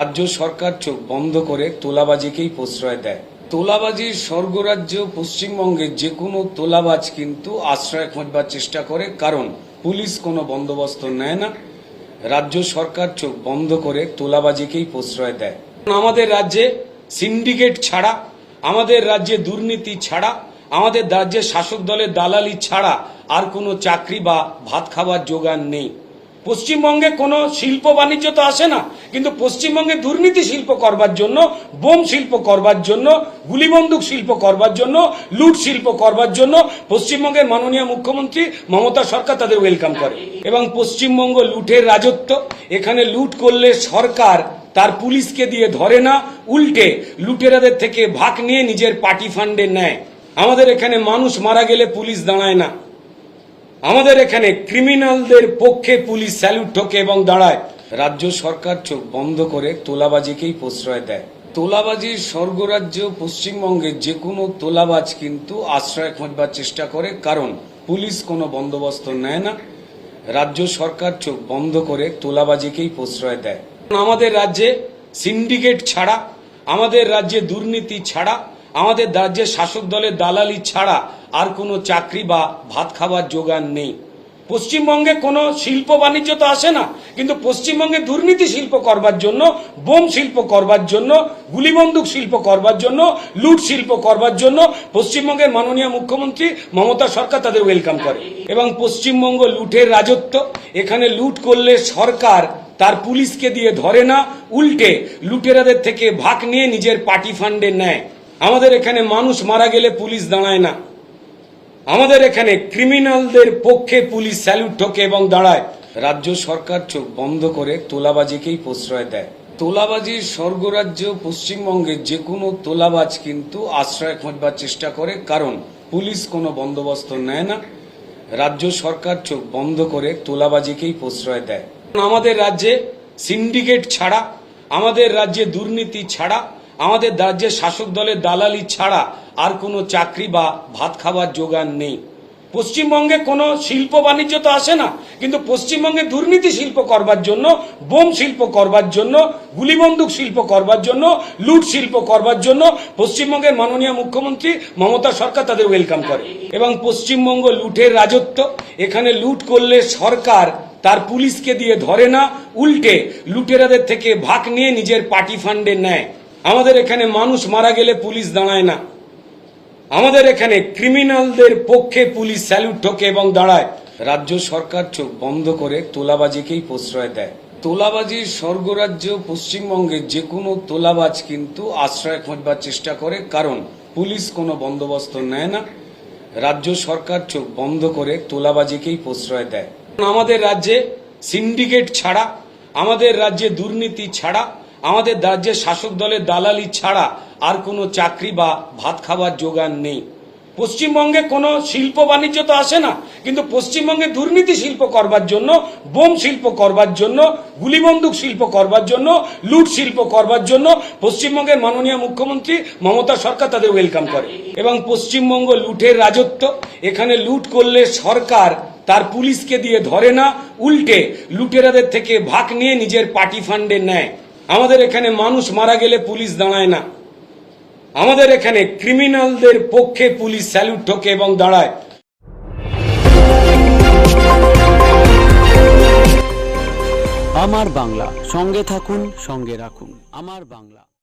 রাজ্য সরকার চোখ বন্ধ করে তোলাবাজিকেই প্রশ্রয় দেয়। তোলাবাজির স্বর্গরাজ্য পশ্চিমবঙ্গের যে কোনো তোলাবাজ কিন্তু আশ্রয় খোঁজবার চেষ্টা করে, কারণ পুলিশ কোনো বন্দোবস্ত নেয় না। রাজ্য সরকার চোখ বন্ধ করে তোলাবাজিকেই প্রশ্রয় দেয়। আমাদের রাজ্যে সিন্ডিকেট ছাড়া, আমাদের রাজ্যে দুর্নীতি ছাড়া, আমাদের রাজ্যে শাসক দলের দালালি ছাড়া আর কোনো চাকরি বা ভাত খাবার জোগান নেই। পশ্চিমবঙ্গে কোনো শিল্প বাণিজ্য তো আসে না, কিন্তু পশ্চিমবঙ্গে দুর্নীতি শিল্প করবার জন্য, বোম শিল্প করবার জন্য, গুলিবন্দুক শিল্প করবার জন্য, লুট শিল্প করবার জন্য পশ্চিমবঙ্গের মাননীয় মুখ্যমন্ত্রী মমতা সরকার তাদের ওয়েলকাম করে। এবং পশ্চিমবঙ্গ লুটের রাজত্ব, এখানে লুট করলে সরকার তার পুলিশকে দিয়ে ধরে না, উল্টে লুটেরাদের থেকে ভাগ নিয়ে নিজের পার্টি ফান্ডে নেয়। আমাদের এখানে মানুষ মারা গেলে পুলিশ দাঁড়ায় না। আমাদের এখানে ক্রিমিনালদের পক্ষে পুলিশ স্যালুট ঠোকে এবং দাঁড়ায়। রাজ্য সরকার চোখ বন্ধ করে তোলাবাজিকেই প্রশ্রয় দেয়। তোলাবাজির স্বর্গরাজ্য পশ্চিমবঙ্গের যে কোনো তোলাবাজ কিন্তু আশ্রয় খোঁজবার চেষ্টা করে, কারণ পুলিশ কোনো বন্দোবস্ত নেয় না। রাজ্য সরকার চোখ বন্ধ করে তোলাবাজিকেই প্রশ্রয় দেয়। আমাদের রাজ্যে সিন্ডিকেট ছাড়া, আমাদের রাজ্যে দুর্নীতি ছাড়া, আমাদের রাজ্যে শাসক দলের দালালি ছাড়া আর কোনো চাকরি বা ভাত খাবার জোগান নেই। পশ্চিমবঙ্গে কোনো শিল্প বাণিজ্য তো আসে না, কিন্তু পশ্চিমবঙ্গে দুর্নীতি শিল্প করবার জন্য, বোম শিল্প করবার জন্য, গুলিবন্দুক শিল্প করবার জন্য, লুট শিল্প করবার জন্য পশ্চিমবঙ্গের মাননীয় মুখ্যমন্ত্রী মমতা সরকার তাদের ওয়েলকাম করে। এবং পশ্চিমবঙ্গ লুটের রাজত্ব, এখানে লুট করলে সরকার তার পুলিশকে দিয়ে ধরে না, উল্টে লুটেরাদের থেকে ভাগ নিয়ে নিজের পার্টি ফান্ডে নেয়। আমাদের এখানে মানুষ মারা গেলে পুলিশ দাঁড়ায় না। আমাদের এখানে ক্রিমিনালদের পক্ষে পুলিশ স্যালুট ঠোকে এবং দাঁড়ায়। রাজ্য সরকার চোখ বন্ধ করে তোলাবাজিকেই প্রশ্রয় দেয়। তোলাবাজির স্বর্গরাজ্য পশ্চিমবঙ্গের যে কোনো তোলাবাজ কিন্তু আশ্রয় খোঁজবার চেষ্টা করে, কারণ পুলিশ কোনো বন্দোবস্ত নেয় না। রাজ্য সরকার চোখ বন্ধ করে তোলাবাজিকেই প্রশ্রয় দেয়। আমাদের রাজ্যে সিন্ডিকেট ছাড়া, আমাদের রাজ্যে দুর্নীতি ছাড়া আমাদের রাজ্যের শাসক দলের দালালি ছাড়া আর কোনো চাকরি বা ভাত খাবার জোগান নেই। পশ্চিমবঙ্গে কোনো শিল্প বাণিজ্য তো আসে না, কিন্তু পশ্চিমবঙ্গে দুর্নীতি শিল্প করবার জন্য, বোম শিল্প করবার জন্য, গুলিবন্দুক শিল্প করবার জন্য, লুট শিল্প করবার জন্য পশ্চিমবঙ্গের মাননীয় মুখ্যমন্ত্রী মমতা সরকার তাদের ওয়েলকাম করে। এবং পশ্চিমবঙ্গ লুটের রাজত্ব, এখানে লুট করলে সরকার তার পুলিশকে দিয়ে ধরে না, উল্টে লুটেরাদের থেকে ভাগ নিয়ে নিজের পার্টি ফান্ডে নেয়। আমাদের এখানে মানুষ মারা গেলে পুলিশ দাঁড়ায় না। আমাদের এখানে ক্রিমিনালদের পক্ষে পুলিশ স্যালুট ঠোকে এবং দাঁড়ায়। রাজ্য সরকার চোখ বন্ধ করে তোলাবাজিকেই প্রশ্রয় দেয়। তোলাবাজির স্বর্গরাজ্য পশ্চিমবঙ্গের যে কোনো তোলাবাজ কিন্তু আশ্রয় খোঁজবার চেষ্টা করে, কারণ পুলিশ কোনো বন্দোবস্ত নেয় না। রাজ্য সরকার চোখ বন্ধ করে তোলাবাজিকেই প্রশ্রয় দেয়। আমাদের রাজ্যে সিন্ডিকেট ছাড়া, আমাদের রাজ্যে দুর্নীতি ছাড়া আমাদের রাজ্যে শাসক দলের দালালি ছাড়া আর কোনো চাকরি বা ভাত খাবার জোগান নেই। পশ্চিমবঙ্গে কোনো শিল্প বাণিজ্য তো আসে না, কিন্তু পশ্চিমবঙ্গে দুর্নীতি শিল্প করবার জন্য, বোম শিল্প করবার জন্য, গুলিবন্দুক শিল্প করবার জন্য, লুট শিল্প করবার জন্য পশ্চিমবঙ্গের মাননীয় মুখ্যমন্ত্রী মমতা সরকার তাদের ওয়েলকাম করে। এবং পশ্চিমবঙ্গ লুটের রাজত্ব, এখানে লুট করলে সরকার তার পুলিশকে দিয়ে ধরে না, উল্টে লুটেরাদের থেকে ভাগ নিয়ে নিজের পার্টি ফান্ডে নেয়। আমাদের এখানে মানুষ মারা গেলে পুলিশ দাঁড়ায় না। আমাদের এখানে ক্রিমিনালদের পক্ষে পুলিশ স্যালুট ঠোকে এবং দাঁড়ায়। আমার বাংলা, সঙ্গে থাকুন, সঙ্গে রাখুন। আমার বাংলা।